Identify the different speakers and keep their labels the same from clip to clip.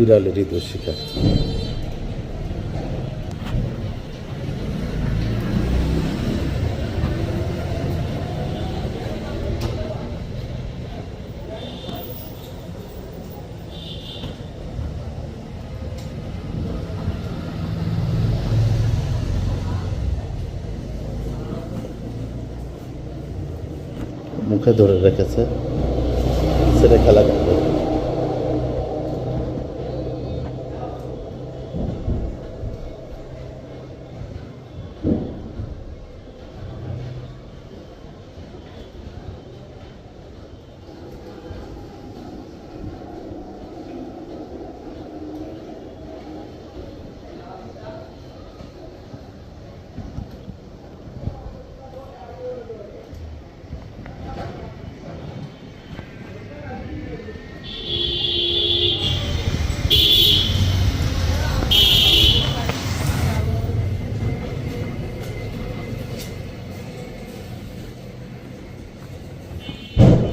Speaker 1: বিড়ালের ইঁদুর শিকার। মুখে ধরে রেখেছে ছেলে খেলা করবে।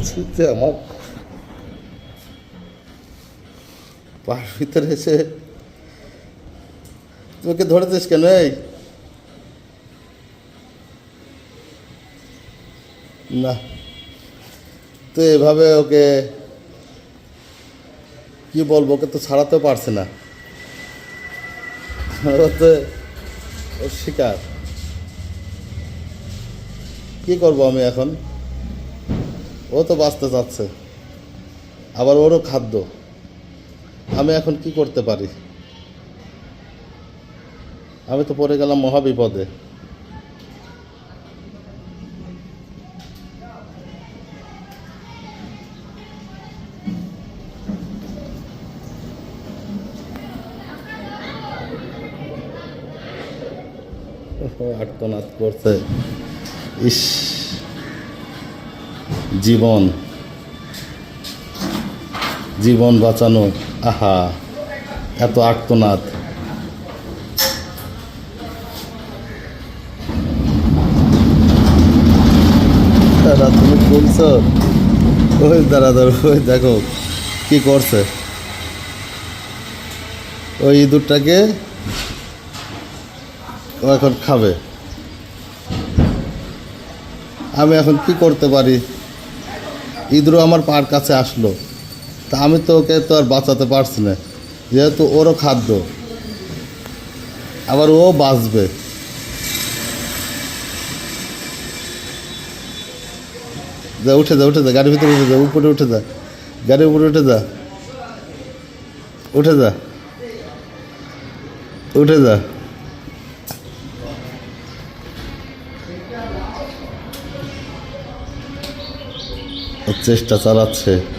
Speaker 1: ছিতে আমার পার ভিতরে এসে তোকে ধরেছিস কেন, এই? না, তো এভাবে ওকে কি বলব, ওকে তো ছাড়াতেও পারছে না। তো ওর শিকার। কি করব আমি এখন? ও তো বাঁচতে চাচ্ছে আবার ওরও খাদ্য। আমি এখন কি করতে পারি? আমি তো পড়ে গেলাম মহাবিপদে। আর্তনাদ করছে। ইস। জীবন। জীবন বাঁচানো, আহা, এত আর্তনাদ। দাদা, তুমি বলছো ওই দাঁড়া দাঁড়া ওই দেখো, কি করছে? ওই ইঁদুরটাকে এখন খাবে। আমি এখন কি করতে পারি? ইঁদুরও আমার পার কাছে আসলো। তা আমি তো ওকে তো আর বাঁচাতে পারছি না, যেহেতু ওরও খাদ্য। আবার ও বাঁচবে। যা, উঠে যা উঠে যা, গাড়ির ভিতরে উঠে যা, উপরে উঠে যা, গাড়ির উপরে উঠে যা উঠে যা উঠে যা ও চেষ্টা চালাচ্ছে।